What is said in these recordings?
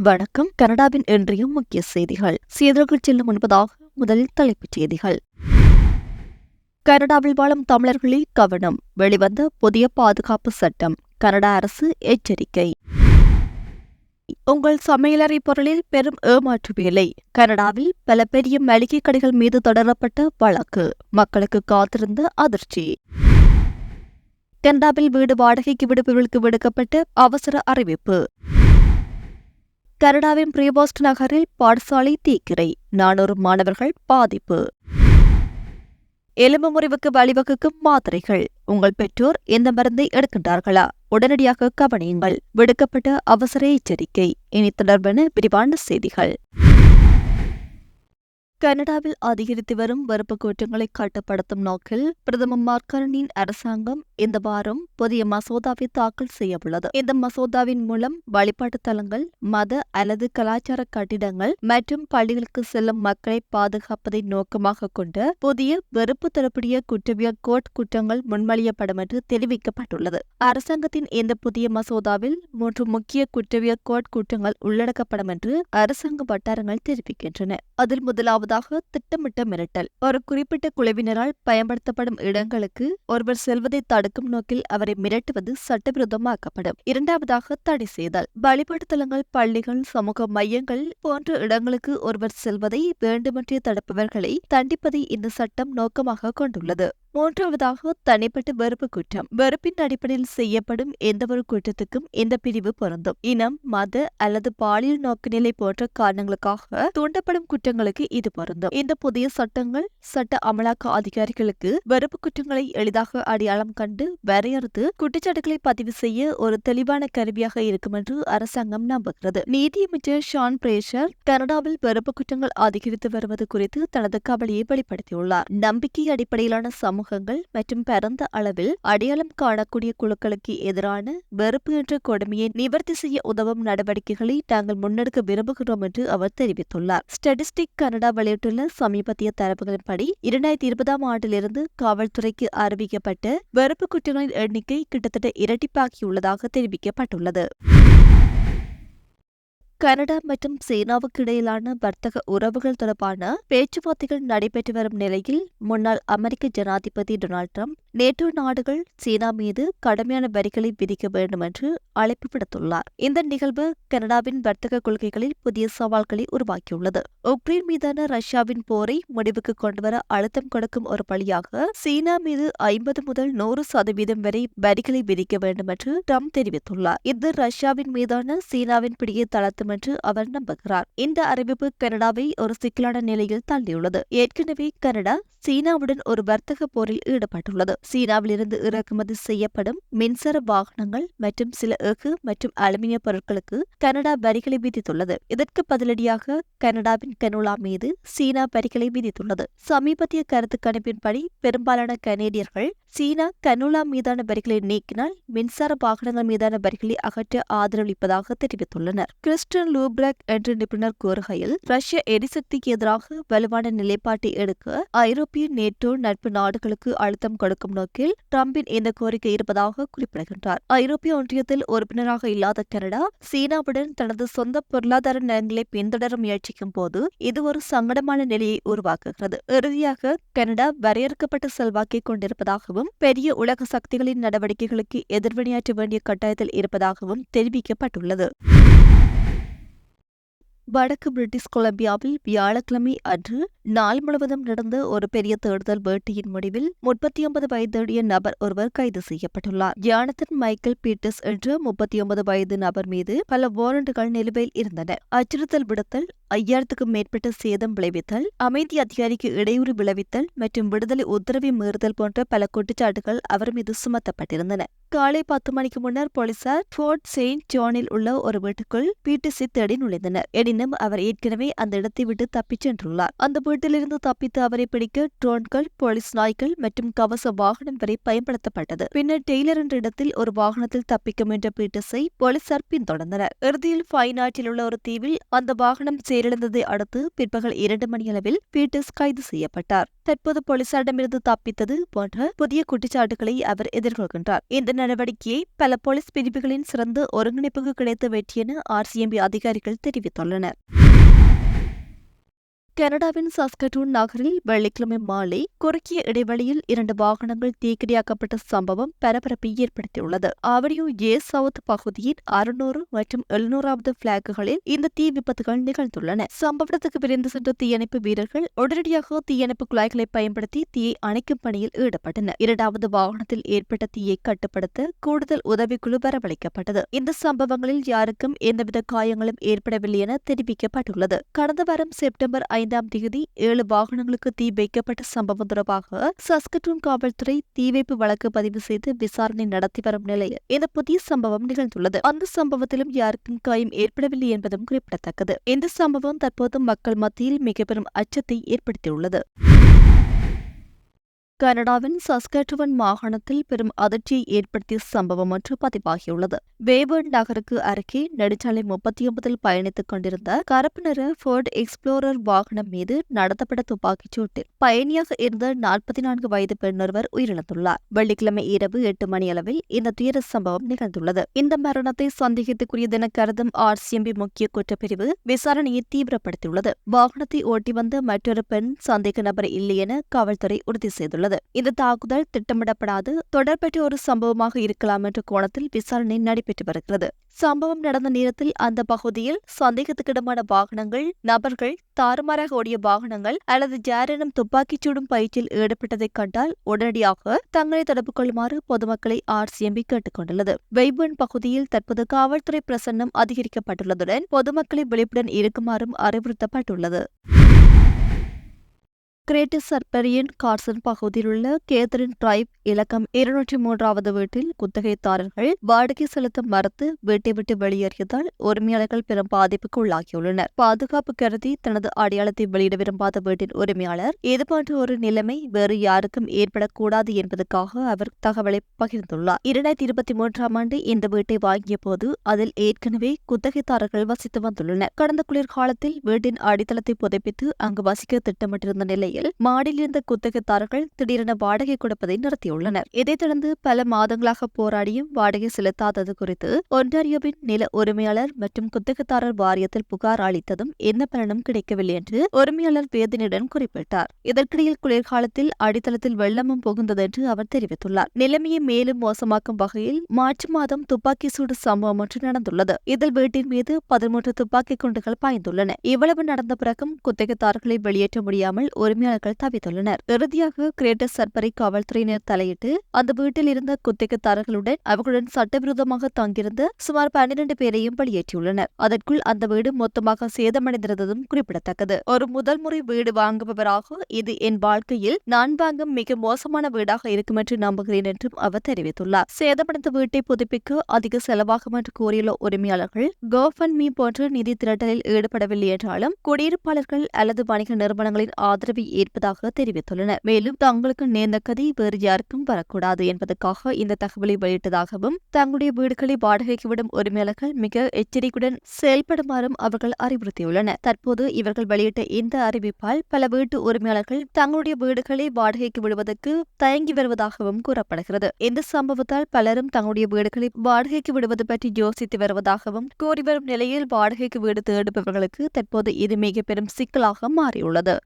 வணக்கம். கனடாவின் இன்றைய முக்கிய செய்திகள். செய்திகள் செல்லும் முன்பதாக முதலில் தலைப்புச் செய்திகள். கனடாவில் வாழும் தமிழர்களில் கவனம். வெளிவந்த புதிய பாதுகாப்பு சட்டம். கனடா அரசு எச்சரிக்கை. உங்கள் சமையலறை பொருளில் பெரும் ஏமாற்று வேலை கனடாவில் பல பெரிய மளிகை கடைகள் மீது தொடரப்பட்ட வழக்கு. மக்களுக்கு காத்திருந்த அதிர்ச்சி. கனடாவில் வீடு வாடகைக்கு விடுப்பவர்களுக்கு விடுக்கப்பட்ட அவசர அறிவிப்பு. கனடாவின் பிரியோபாஸ்ட் நகரில் பாடசாலை தீக்கிரை. நானூறு மாணவர்கள் பாதிப்பு. எலும்பு முறிவுக்கு வழிவகுக்கும் மாத்திரைகள். உங்கள் பெற்றோர் எந்த மருந்தை எடுக்கின்றார்களா? உடனடியாக கவனியுங்கள். விடுக்கப்பட்ட அவசர எச்சரிக்கை. இனி தொடர்பான விரிவான செய்திகள். கனடாவில் அதிகரித்து வரும் வெறுப்பு குற்றங்களை கட்டுப்படுத்தும் நோக்கில் பிரதமர் மார்கரனின் அரசாங்கம் இந்த வாரம் புதிய மசோதாவை தாக்கல் செய்யவுள்ளது. இந்த மசோதாவின் மூலம் வழிபாட்டு தலங்கள் மத அல்லது கலாச்சார கட்டிடங்கள் மற்றும் பள்ளிகளுக்கு செல்லும் மக்களை பாதுகாப்பதை நோக்கமாக கொண்டு புதிய வெறுப்பு தரப்புடைய குற்றவியல் கோட் குற்றங்கள் முன்மொழியப்படும் என்று தெரிவிக்கப்பட்டுள்ளது. அரசாங்கத்தின் இந்த புதிய மசோதாவில் மூன்று முக்கிய குற்றவியல் கோட் குற்றங்கள் உள்ளடக்கப்படும் என்று அரசாங்க வட்டாரங்கள் தெரிவிக்கின்றன. அதில் முதலாவது முதலாவதாக திட்டமிட்ட மிரட்டல். ஒரு குறிப்பிட்ட குழுவினரால் பயன்படுத்தப்படும் இடங்களுக்கு ஒருவர் செல்வதை தடுக்கும் நோக்கில் அவரை மிரட்டுவது சட்டவிரோதமாக்கப்படும். இரண்டாவதாக தடை செய்தல். வழிபாட்டு தலங்கள் பள்ளிகள் சமூக மையங்கள் போன்ற இடங்களுக்கு ஒருவர் செல்வதை வேண்டுமென்றே தடுப்பவர்களை தண்டிப்பதை இந்த சட்டம் நோக்கமாக கொண்டுள்ளது. மூன்றாவதாக தனிப்பட்ட வெறுப்பு குற்றம். வெறுப்பின் அடிப்படையில் செய்யப்படும் எந்தவொரு குற்றத்துக்கும் இந்த பிரிவு பொருந்தும். இனம் மத அல்லது பாலியல் நோக்குநிலை போன்ற காரணங்களுக்காக தூண்டப்படும் குற்றங்களுக்கு இது பொருந்தும். இந்த புதிய சட்டங்கள் சட்ட அமலாக்க அதிகாரிகளுக்கு வெறுப்பு குற்றங்களை எளிதாக அடையாளம் கண்டு வரையறுத்து குற்றச்சாட்டுகளை பதிவு செய்ய ஒரு தெளிவான கருவியாக இருக்கும் என்று அரசாங்கம் நம்புகிறது. நீதியமைச்சர் ஷான் பிரேஷர் கனடாவில் வெறுப்பு குற்றங்கள் அதிகரித்து வருவது குறித்து தனது கவலையை வெளிப்படுத்தியுள்ளார். நம்பிக்கை அடிப்படையிலான சமூக சமூகங்கள் மற்றும் பரந்த அளவில் அடையாளம் காணக்கூடிய குழுக்களுக்கு எதிரான வெறுப்பு என்ற கொடுமையை நிவர்த்தி செய்ய உதவும் நடவடிக்கைகளை தாங்கள் முன்னெடுக்க விரும்புகிறோம் என்று அவர் தெரிவித்துள்ளார். ஸ்டடிஸ்டிக் கனடா வெளியிட்டுள்ள சமீபத்திய தரப்புகளின்படி இரண்டாயிரத்தி இருபதாம் ஆண்டிலிருந்து காவல்துறைக்கு அறிவிக்கப்பட்ட வெறுப்பு குற்றங்களின் எண்ணிக்கை கிட்டத்தட்ட இரட்டிப்பாகியுள்ளதாக தெரிவிக்கப்பட்டுள்ளது. கனடா மற்றும் சீனாவுக்கு இடையிலான வர்த்தக உறவுகள் தொடர்பான பேச்சுவார்த்தைகள் நடைபெற்று வரும் நிலையில் முன்னாள் அமெரிக்க ஜனாதிபதி டொனால்ட் ட்ரம்ப் நேட்டோ நாடுகள் சீனா மீது கடுமையான வரிகளை விதிக்க வேண்டும் என்று அழைப்பு விடுத்துள்ளார். இந்த நிகழ்வு கனடாவின் வர்த்தக கொள்கைகளில் புதிய சவால்களை உருவாக்கியுள்ளது. உக்ரைன் மீதான ரஷ்யாவின் போரை முடிவுக்கு கொண்டுவர அழுத்தம் கொடுக்கும் ஒரு வழியாக சீனா மீது ஐம்பது முதல் நூறு சதவீதம் வரை வரிகளை விதிக்க வேண்டும் என்று ட்ரம்ப் தெரிவித்துள்ளார். இது ரஷ்யாவின் மீதான சீனாவின் பிடியை தளர்த்தும் என்று அவர் நம்புகிறார். இந்த அறிவிப்பு கனடாவை ஒரு சிக்கலான நிலையில் தள்ளியுள்ளது. ஏற்கனவே கனடா சீனாவுடன் ஒரு வர்த்தக போரில் ஈடுபட்டுள்ளது. சீனாவிலிருந்து இறக்குமதி செய்யப்படும் மின்சார வாகனங்கள் மற்றும் சில எஃகு மற்றும் அலுமினிய பொருட்களுக்கு கனடா வரிகளை விதித்துள்ளது. இதற்கு பதிலடியாக கனடாவின் கனோலா மீது சீனா வரிகளை விதித்துள்ளது. சமீபத்திய கருத்து கணிப்பின்படி பெரும்பாலான கனேடியர்கள் சீனா கனோலா மீதான வரிகளை நீக்கினால் மின்சார வாகனங்கள் மீதான வரிகளை அகற்ற ஆதரவளிப்பதாக தெரிவித்துள்ளனர். கிறிஸ்டன் லூப்ரக் என்ற நிபுணர் கூறுகையில் ரஷ்ய எரிசக்திக்கு எதிராக வலுவான நிலைப்பாட்டை எடுக்க ஐரோப்பிய நேட்டோ நட்பு நாடுகளுக்கு அழுத்தம் கொடுக்கும் நோக்கில் டிரம்பின் இந்த கோரிக்கை இருப்பதாக குறிப்பிடுகின்றார். ஐரோப்பிய ஒன்றியத்தில் உறுப்பினராக இல்லாத கனடா சீனாவுடன் தனது சொந்த பொருளாதார நலன்களை பின்தொடர முயற்சிக்கும் போது இது ஒரு சங்கடமான நிலையை உருவாக்குகிறது. இறுதியாக கனடா வரையறுக்கப்பட்ட செல்வாக்கை கொண்டிருப்பதாகவும் பெரிய உலக சக்திகளின் நடவடிக்கைகளுக்கு எதிர்வினையாற்ற வேண்டிய கட்டாயத்தில் இருப்பதாகவும் தெரிவிக்கப்பட்டுள்ளது. வடக்கு பிரிட்டிஷ் கொலம்பியாவில் வியாழக்கிழமை அன்று நாள் முழுவதும் நடந்த ஒரு பெரிய தேடுதல் வேட்டையின் முடிவில் முப்பத்தி ஒன்பது வயதுடைய நபர் ஒருவர் கைது செய்யப்பட்டுள்ளார். ஜானத்தன் மைக்கேல் பீட்டர்ஸ் என்ற முப்பத்தி ஒன்பது வயது நபர் மீது பல வாரண்டுகள் நிலுவையில் இருந்தன. அச்சுறுத்தல் விடுத்தல் ஐயாயிரத்துக்கும் மேற்பட்ட சேதம் விளைவித்தல் அமைதி அதிகாரிக்கு இடையூறு விளைவித்தல் மற்றும் விடுதலை உத்தரவை மீறுதல் போன்ற பல குற்றச்சாட்டுகள் அவர் மீது சுமத்தப்பட்டிருந்தன. காலை பத்து மணிக்கு முன்னர் போலீசார் போர்ட் செயின்ட் ஜானில் உள்ள ஒரு வீட்டுக்குள் பிடிசி தேடி நுழைந்தனர். எனினும் அவர் ஏற்கனவே அந்த இடத்தை விட்டு தப்பிச் சென்றுள்ளார். அந்த வீட்டிலிருந்து தப்பித்து அவரை பிடிக்க ட்ரோன்கள் போலீஸ் நாய்கள் மற்றும் கவச வாகனம் வரை பயன்படுத்தப்பட்டது. பின்னர் டெய்லர் என்ற இடத்தில் ஒரு வாகனத்தில் தப்பிக்க முயன்ற பீட்டர்ஸை போலீசார் பின்தொடர்ந்தனர். இறுதியில் ஃபை நாட்டில் உள்ள ஒரு தீவில் அந்த வாகனம் சேர உயிரிழந்ததை அடுத்து பிற்பகல் இரண்டு மணியளவில் பீட்டர்ஸ் கைது செய்யப்பட்டார். தற்போது போலீசாரிடமிருந்து தப்பித்தது போன்ற புதிய குற்றச்சாட்டுகளை அவர் எதிர்கொள்கின்றார். இந்த நடவடிக்கையை பல போலீஸ் பிரிவுகளின் சிறந்த ஒருங்கிணைப்புக்கு கிடைத்த வெற்றி என ஆர்சிஎம்பி அதிகாரிகள் தெரிவித்துள்ளனர். கனடாவின் சஸ்கட்டூன் நகரில் வெள்ளிக்கிழமை மாலை குறுகிய இடைவெளியில் இரண்டு வாகனங்கள் தீக்கிரையாக்கப்பட்ட சம்பவம் பரபரப்பை ஏற்படுத்தியுள்ளது. அவரியோ ஏ சவுத் பகுதியின் அறுநூறு மற்றும் எழுநூறாவது பிளாக்குகளில் இந்த தீ விபத்துகள் நிகழ்ந்துள்ளன. சம்பவத்துக்கு விரைந்து சென்ற தீயணைப்பு வீரர்கள் உடனடியாக தீயணைப்பு குழாய்களை பயன்படுத்தி தீயை அணைக்கும் பணியில் ஈடுபட்டனர். இரண்டாவது வாகனத்தில் ஏற்பட்ட தீயை கட்டுப்படுத்த கூடுதல் உதவிக்குழு வரவழைக்கப்பட்டது. இந்த சம்பவங்களில் யாருக்கும் எந்தவித காயங்களும் ஏற்படவில்லை என தெரிவிக்கப்பட்டுள்ளது. கடந்த வாரம் செப்டம்பர் ஐந்தாம் தேதி ஏழு வாகனங்களுக்கு தீ வைக்கப்பட்ட சம்பவம் தொடர்பாக சஸ்கட்டூன் காவல்துறை தீ வைப்பு வழக்கு பதிவு செய்து விசாரணை நடத்தி வரும் நிலையில் இந்த புதிய சம்பவம் நிகழ்ந்துள்ளது. அந்த சம்பவத்திலும் யாருக்கும் காயம் ஏற்படவில்லை என்பதும் குறிப்பிடத்தக்கது. இந்த சம்பவம் தற்போது மக்கள் மத்தியில் மிக பெரும் அச்சத்தை ஏற்படுத்தியுள்ளது. கனடாவின் சஸ்கட்டுவன் மாகாணத்தில் பெரும் அதிர்ச்சியை ஏற்படுத்திய சம்பவம் ஒன்று பதிவாகியுள்ளது. வேபர்ன் நகருக்கு அருகே நெடுஞ்சாலை முப்பத்தி ஒன்பதில் பயணித்துக் கொண்டிருந்த கருப்பு நிற ஃபோர்ட் எக்ஸ்ப்ளோரர் வாகனம் மீது நடத்தப்பட்ட துப்பாக்கிச் சூட்டில் பயணியாக இருந்த நாற்பத்தி நான்கு வயது பெண்ணொருவர் உயிரிழந்துள்ளார். வெள்ளிக்கிழமை இரவு எட்டு மணி அளவில் இந்த துயர சம்பவம் நிகழ்ந்துள்ளது. இந்த மரணத்தை சந்தேகத்துக்குரியதென கருதும் ஆர்சிஎம்பி முக்கிய குற்றப்பிரிவு விசாரணையை தீவிரப்படுத்தியுள்ளது. வாகனத்தை ஓட்டி வந்த மற்றொரு பெண் சந்தேக நபர் இல்லை என காவல்துறை உறுதி செய்துள்ளது. உள்ளது இந்த தாக்குதல் திட்டமிடப்படாது தொடர்பற்ற ஒரு சம்பவமாக இருக்கலாம் என்ற கோணத்தில் விசாரணை நடைபெற்று வருகிறது. சம்பவம் நடந்த நேரத்தில் அந்த பகுதியில் சந்தேகத்துக்கிடமான வாகனங்கள் நபர்கள் தாறுமாறாக ஓடிய வாகனங்கள் அல்லது யாரேனும் துப்பாக்கிச் சூடும் பயிற்சியில் ஈடுபட்டதைக் கண்டால் உடனடியாக தங்களை தொடர்பு கொள்ளுமாறு பொதுமக்களை ஆர்சிஎம்பி கேட்டுக்கொண்டுள்ளது வெய்பன் பகுதியில் தற்போது காவல்துறை பிரசன்னம் அதிகரிக்கப்பட்டுள்ளதுடன் பொதுமக்களை விழிப்புடன் இருக்குமாறும் அறிவுறுத்தப்பட்டுள்ளது. கிரேட்டர் சர்பரியன் கார்சன் பகுதியில் உள்ள கேதரின் டிரைவ் இலக்கம் இருநூற்றி மூன்றாவது வீட்டில் குத்தகைதாரர்கள் வாடகை செலுத்த மறுத்து வீட்டை விட்டு வெளியேறியதால் உரிமையாளர்கள் பெரும் பாதிப்புக்கு உள்ளாகியுள்ளனர். பாதுகாப்பு கருதி தனது அடையாளத்தை வெளியிட விரும்பாத வீட்டின் உரிமையாளர் இதுபோன்ற ஒரு நிலைமை வேறு யாருக்கும் ஏற்படக்கூடாது என்பதற்காக அவர் தகவலை பகிர்ந்துள்ளார். இரண்டாயிரத்தி இருபத்தி மூன்றாம் ஆண்டு இந்த வீட்டை வாங்கிய போது அதில் ஏற்கனவே குத்தகைதாரர்கள் வசித்து வந்துள்ளனர். கடந்த குளிர்காலத்தில் வீட்டின் அடித்தளத்தை புதைப்பித்து அங்கு வசிக்க திட்டமிட்டிருந்த நிலை நிலையில் மாடியில் இருந்த குத்தகைதாரர்கள் திடீரென வாடகை கொடுப்பதை நிறுத்தியுள்ளனர். இதைத் தொடர்ந்து பல மாதங்களாக போராடியும் வாடகை செலுத்தாதது குறித்து ஒன்டாரியோவின் நில உரிமையாளர் மற்றும் குத்தகைதாரர் வாரியத்தில் புகார் அளித்ததும் எந்த பலனும் கிடைக்கவில்லை என்று உரிமையாளர் வேதனையுடன் குறிப்பிட்டார். இதற்கிடையில் குளிர்காலத்தில் அடித்தளத்தில் வெள்ளமும் புகுந்தது என்று அவர் தெரிவித்துள்ளார். நிலைமையை மேலும் மோசமாக்கும் வகையில் மார்ச் மாதம் துப்பாக்கி சூடு சம்பவம் ஒன்று நடந்துள்ளது. இதில் வீட்டின் மீது பதிமூன்று துப்பாக்கி குண்டுகள் பாய்ந்துள்ளன. இவ்வளவு நடந்த பிறகும் குத்தகைதாரர்களை வெளியேற்ற முடியாமல் உரிமை உரிமையாளர்கள் தவித்துள்ளனர். இறுதியாக கிரேட்டர் சர்பரை காவல்துறையினர் தலையிட்டு அந்த வீட்டில் இருந்த குத்தகைத்தாரர்களுடன் அவர்களுடன் சட்டவிரோதமாக தங்கியிருந்த சுமார் பன்னிரண்டு பேரையும் வெளியேற்றியுள்ளனர் அதற்குள் அந்த வீடு மொத்தமாக சேதமடைந்திருந்ததும் குறிப்பிடத்தக்கது. ஒரு முதல் முறை வீடு வாங்குபவராக இது என் வாழ்க்கையில் நான் வாங்கும் மிக மோசமான வீடாக இருக்கும் என்று நம்புகிறேன் என்றும் அவர் தெரிவித்துள்ளார். சேதமடைந்த வீட்டை புதுப்பிக்க அதிக செலவாகும் என்று கூறியுள்ள உரிமையாளர்கள் கோஃபன் மீ போன்ற நிதி திரட்டலில் ஈடுபடவில்லை என்றாலும் குடியிருப்பாளர்கள் அல்லது வணிக நிறுவனங்களின் ஆதரவை ஏற்பதாக தெரிவித்துள்ளனர். மேலும் தங்களுக்கு நேர்ந்த கதை வேறு யாருக்கும் வரக்கூடாது என்பதற்காக இந்த தகவலை வெளியிட்டதாகவும் தங்களுடைய வீடுகளை வாடகைக்கு விடும் உரிமையாளர்கள் மிக எச்சரிக்கையுடன் செயல்படுமாறும் அவர்கள் அறிவுறுத்தியுள்ளனர். தற்போது இவர்கள் வெளியிட்ட இந்த அறிவிப்பால் பல வீட்டு உரிமையாளர்கள் தங்களுடைய வீடுகளை வாடகைக்கு விடுவதற்கு தயங்கி வருவதாகவும் கூறப்படுகிறது. இந்த சம்பவத்தால் பலரும் தங்களுடைய வீடுகளை வாடகைக்கு விடுவது பற்றி யோசித்து வருவதாகவும் கூறி வரும் நிலையில் வாடகைக்கு வீடு தேடுபவர்களுக்கு தற்போது இது மிக பெரும் சிக்கலாக மாறியுள்ளது.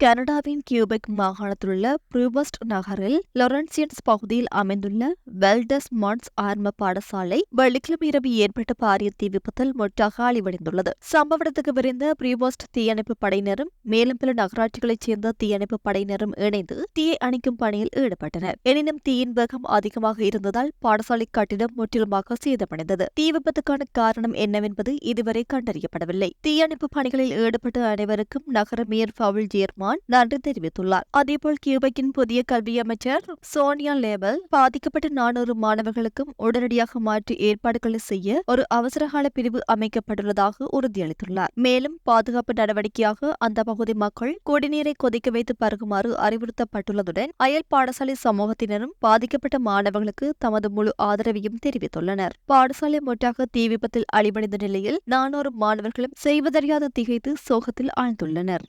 கனடாவின் கியூபெக் மாகாணத்திலுள்ள ப்ரூபஸ்ட் நகரில் லொரன்சியன்ஸ் பகுதியில் அமைந்துள்ள வெல்டஸ் மான்ஸ் ஆர்ம பாடசாலை வெள்ளிக்கிழமை இரவு ஏற்பட்ட பாரிய தீ விபத்தில் மொட்டாக அழிவடைந்துள்ளது. சம்பவ இடத்துக்கு விரைந்த ப்ரீபோஸ்ட் தீயணைப்பு படையினரும் மேலும் பல நகராட்சிகளைச் சேர்ந்த தீயணைப்பு படையினரும் இணைந்து தீயை அணைக்கும் பணியில் ஈடுபட்டனர். எனினும் தீயின் வேகம் அதிகமாக இருந்ததால் பாடசாலை கட்டிடம் முற்றிலுமாக சேதமடைந்தது. தீ விபத்துக்கான காரணம் என்னவென்பது இதுவரை கண்டறியப்படவில்லை. தீயணைப்பு பணிகளில் ஈடுபட்ட அனைவருக்கும் நகர மேயர் பவுல் ஜேர்மா ரஹ்மான் நன்றி தெரிவித்துள்ளார். அதேபோல் கியூபக்கின் புதிய கல்வி அமைச்சர் சோனியா லேபல் பாதிக்கப்பட்ட நானூறு மாணவர்களுக்கும் உடனடியாக மாற்றி ஏற்பாடுகளை செய்ய ஒரு அவசரகால பிரிவு அமைக்கப்பட்டுள்ளதாக உறுதியளித்துள்ளார். மேலும் பாதுகாப்பு நடவடிக்கையாக அந்த பகுதி மக்கள் குடிநீரை கொதிக்க வைத்து பருகுமாறு அறிவுறுத்தப்பட்டுள்ளதுடன் அயல் பாடசாலை சமூகத்தினரும் பாதிக்கப்பட்ட மாணவர்களுக்கு தமது முழு ஆதரவையும் தெரிவித்துள்ளனர். பாடசாலை முற்றாக தீ விபத்தில் அழிவடைந்த நிலையில் நானூறு மாணவர்களும் செய்வதறியாது திகைத்து சோகத்தில் ஆழ்ந்துள்ளனர்.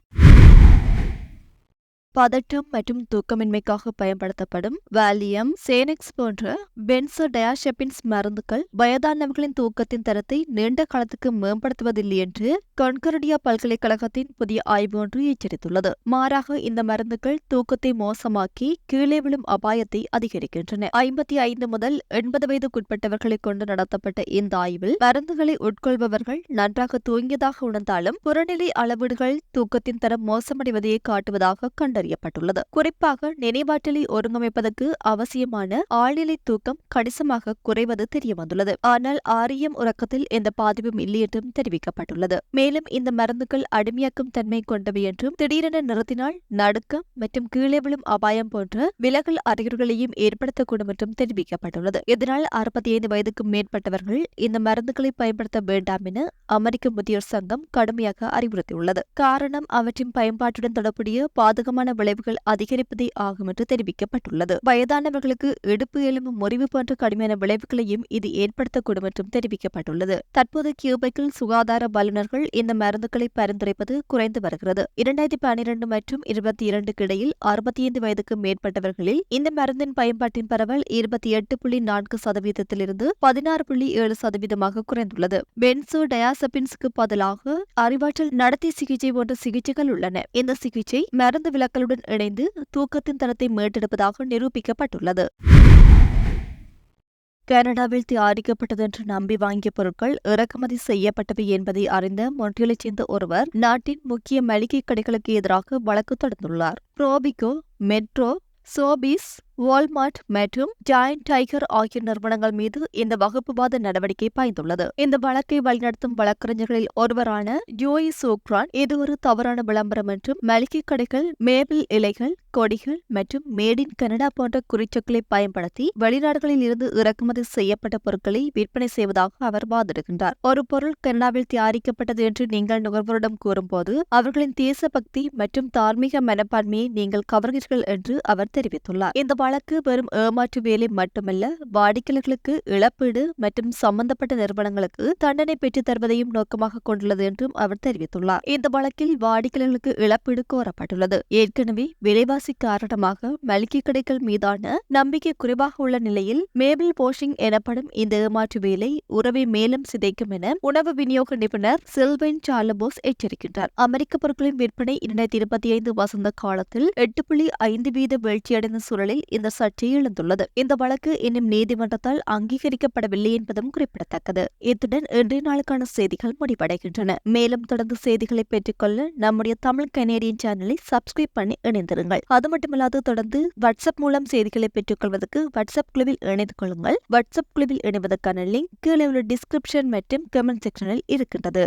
பதட்டம் மற்றும் தூக்கமின்மைக்காக பயன்படுத்தப்படும் வாலியம் சேனெக்ஸ் போன்ற பென்சோ டயாஷெபின்ஸ் மருந்துகள் வயதானவர்களின் தூக்கத்தின் தரத்தை நீண்ட காலத்துக்கு மேம்படுத்துவதில்லை என்று கொன்கரடியா பல்கலைக்கழகத்தின் புதிய ஆய்வு ஒன்று எச்சரித்துள்ளது. மாறாக இந்த மருந்துகள் தூக்கத்தை மோசமாக்கி கீழே விழும் அபாயத்தை அதிகரிக்கின்றன. ஐம்பத்தி ஐந்து முதல் எண்பது வயதுக்குட்பட்டவர்களை கொண்டு நடத்தப்பட்ட இந்த ஆய்வில் மருந்துகளை உட்கொள்பவர்கள் நன்றாக தூங்கியதாக உணர்ந்தாலும் புறநிலை அளவீடுகள் தூக்கத்தின் தரம் மோசமடைவதையே காட்டுவதாக கண்டறியப்பட்டது கண்டறியப்பட்டுள்ளது குறிப்பாக நினைவாற்றலை ஒருங்கமைப்பதற்கு அவசியமான ஆழ்நிலை தூக்கம் கணிசமாக குறைவது தெரியவந்துள்ளது. ஆனால் ஆரியம் உறக்கத்தில் எந்த பாதிப்பும் இல்லை என்றும் தெரிவிக்கப்பட்டுள்ளது. மேலும் இந்த மருந்துகள் அடிமையாக்கும் தன்மை கொண்டவை என்றும் திடீரென நிறுத்தினால் நடுக்கம் மற்றும் கீழே விழும் அபாயம் போன்ற விலகல் அறிகுறிகளையும் ஏற்படுத்தக்கூடும் என்றும் தெரிவிக்கப்பட்டுள்ளது. இதனால் அறுபத்தி ஐந்து வயதுக்கும் மேற்பட்டவர்கள் இந்த மருந்துகளை பயன்படுத்த வேண்டாம் என அமெரிக்க முதியோர் சங்கம் கடுமையாக அறிவுறுத்தியுள்ளது. காரணம் அவற்றின் பயன்பாட்டுடன் தொடர்புடைய பாதகமான விளைவுகள் அதிகரிப்பதே ஆகும் என்று தெரிவிக்கப்பட்டுள்ளது. வயதானவர்களுக்கு இடுப்பு எலும்பு முறிவு போன்ற கடுமையான விளைவுகளையும் இது ஏற்படுத்தக்கூடும் என்றும் தெரிவிக்கப்பட்டுள்ளது. தற்போது கியூபைக்கில் சுகாதார வல்லுநர்கள் இந்த மருந்துகளை பரிந்துரைப்பது குறைந்து வருகிறது. இரண்டாயிரத்தி பனிரெண்டு மற்றும் இருபத்தி இரண்டுக்கு இடையில் அறுபத்தி ஐந்து வயதுக்கு மேற்பட்டவர்களில் இந்த மருந்தின் பயன்பாட்டின் பரவல் இருபத்தி எட்டு புள்ளி நான்கு சதவீதத்திலிருந்து பதினாறு புள்ளி ஏழு சதவீதமாக குறைந்துள்ளது. பென்சோ டயாசபின்ஸுக்கு பதிலாக அறிவாற்றல் நடத்தி சிகிச்சை போன்ற சிகிச்சைகள் உள்ளன. இந்த சிகிச்சை மருந்து விலக்கல் உடலுடன் இணைந்து தூக்கத்தின் தரத்தை மீட்டெடுப்பதாக நிரூபிக்கப்பட்டுள்ளது. கனடாவில் தயாரிக்கப்பட்டதென்று நம்பி வாங்கிய பொருட்கள் இறக்குமதி செய்யப்பட்டவை என்பதை அறிந்த மொன்றியலைச் சேர்ந்த ஒருவர் நாட்டின் முக்கிய மளிகை கடைகளுக்கு எதிராக வழக்கு தொடர்ந்துள்ளார் ப்ரோபிகோ மெட்ரோ சோபிஸ் வால்மார்ட் மற்றும் ஜாயண்ட் டைகர் ஆகிய நிறுவனங்கள் மீது இந்த வகுப்புவாத நடவடிக்கை பாய்ந்துள்ளது. இந்த வழக்கை வழிநடத்தும் வழக்கறிஞர்களில் ஒருவரான ஜோயி சோக்ரான் இது ஒரு தவறான விளம்பரம் என்றும் மளிகை கடைகள் மேபிள் இலைகள் கொடிகள் மற்றும் மேட் இன் கனடா போன்ற குறிச்சொற்களை பயன்படுத்தி வெளிநாடுகளில் இருந்து இறக்குமதி செய்யப்பட்ட பொருட்களை விற்பனை செய்வதாக அவர் வாதிடுகின்றார். ஒரு பொருள் கனடாவில் தயாரிக்கப்பட்டது என்று நீங்கள் நுகர்வோரிடம் கூறும்போது அவர்களின் தேசபக்தி மற்றும் தார்மீக மனப்பான்மையை நீங்கள் கவர்கிறீர்கள் என்று அவர் தெரிவித்துள்ளார். இந்த வழக்கு வெறும் ஏமாற்று வேலை மட்டுமல்ல வாடிக்கையாளர்களுக்கு இழப்பீடு மற்றும் சம்பந்தப்பட்ட நிறுவனங்களுக்கு தண்டனை பெற்றுத் தருவதையும் நோக்கமாக கொண்டுள்ளது என்றும் அவர் தெரிவித்துள்ளார். இந்த வழக்கில் வாடிக்கையாளர்களுக்கு இழப்பீடு கோரப்பட்டுள்ளது. ஏற்கனவே விலைவாசி காரணமாக மளிகை கடைகள் மீதான நம்பிக்கை குறைவாக உள்ள நிலையில் மேபிள் போஷிங் எனப்படும் இந்த ஏமாற்று வேலை உறவை மேலும் சிதைக்கும் என உணவு விநியோக நிபுணர் செல்வன் சார்லபோஸ் எச்சரிக்கின்றார். அமெரிக்க பொருட்களின் விற்பனை இரண்டாயிரத்தி இருபத்தி ஐந்து வசந்த காலத்தில் எட்டு புள்ளி ஐந்து வீத வீழ்ச்சியடைந்த சூழலில் இந்த சர்ச்சை எழுந்துள்ளது. இந்த வழக்கு இன்னும் நீதிமன்றத்தால் அங்கீகரிக்கப்படவில்லை என்பதும் குறிப்பிடத்தக்கது. இத்துடன் இன்றைய நாளுக்கான செய்திகள் முடிவடைகின்றன. மேலும் தொடர்ந்து செய்திகளை பெற்றுக்கொள்ள நம்முடைய தமிழ் கனேடியன் சேனலை சப்ஸ்கிரைப் பண்ணி இணைந்திருங்கள். அது மட்டுமல்லாது தொடர்ந்து வாட்ஸ்அப் மூலம் செய்திகளை பெற்றுக்கொள்வதற்கு வாட்ஸ்அப் குழுவில் இணைந்து கொள்ளுங்கள். வாட்ஸ்அப் குழுவில் இணைவதற்கான லிங்க் கீழே உள்ள டிஸ்கிரிப்ஷன் மற்றும் கமெண்ட் செக்ஷனில் இருக்கின்றது.